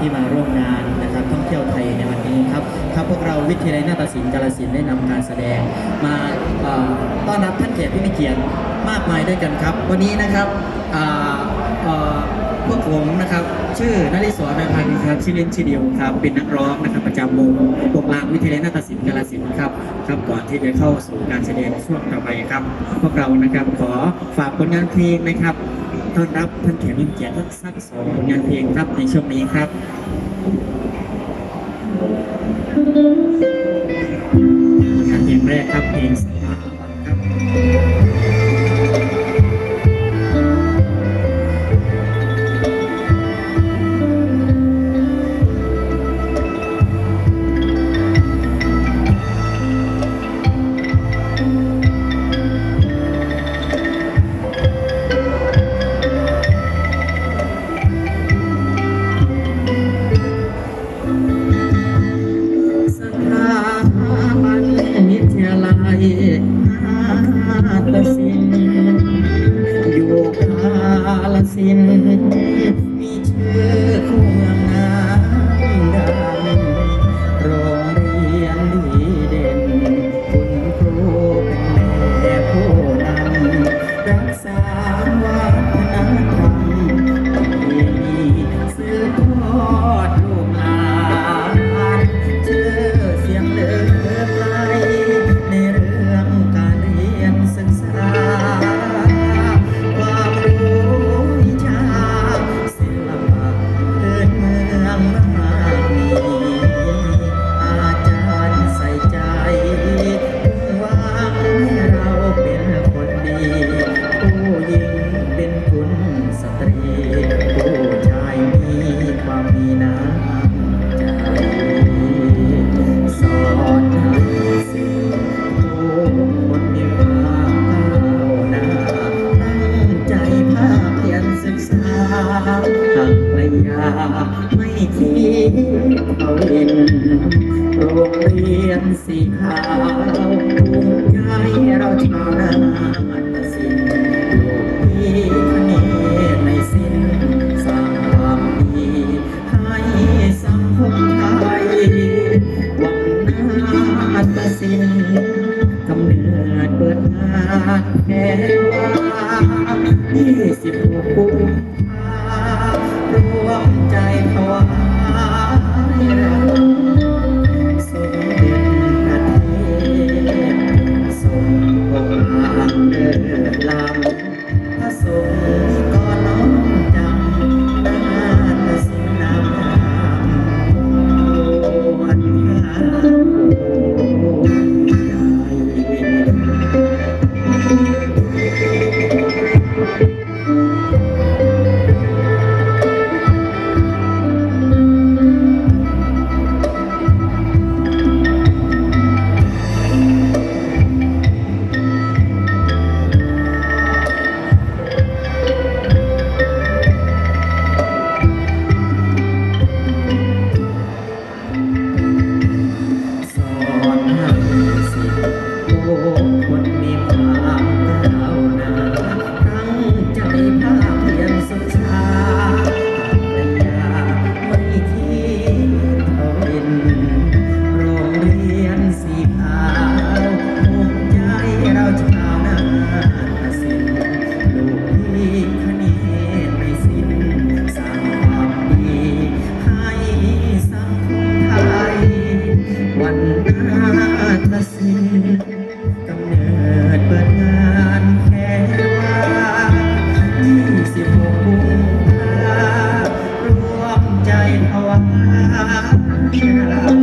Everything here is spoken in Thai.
ที่มาร่วมงานนะครับท่องเที่ยวไทยในวันนี้ครับครับพวกเราวิทยาลัยนาฏศิลป์กาลสินได้นำการแสดง มาต้อนรับท่านเขกพี่มีเกียรติมากมายด้วยกันครับ วันนี้นะครับพวกผมนะครับชื่อนริศรนายพันธ์ครับชื่อเล่นชื่อเดียวครับ เป็นนักร้องนะครับประจำวงวงลางวิทยาลัยนาฏศิลป์กาลสินครับครับก่อนที่จะเข้าสู่การแสดงช่วงต่อไปครับ พวกเรานะครับขอฝากผลงานเพลงนะครับ ต้อนรับท่านแขกผู้มีเกียรติสักสองผลงานเพลงครับในช่วงนี้ครับงานเพลงแรกครับเพลงา ทิ้งเอาเองโรงเรียนสีขาวภูมิใจเราชาวนาฏศิลป์ลูกพี่คเนในสิ้นสร้างความดีให้สังคมไทยวันนาฏศิลป์กำเนิดเปิดงานแค่ว่ายี่สิบหกกุมภ Check it.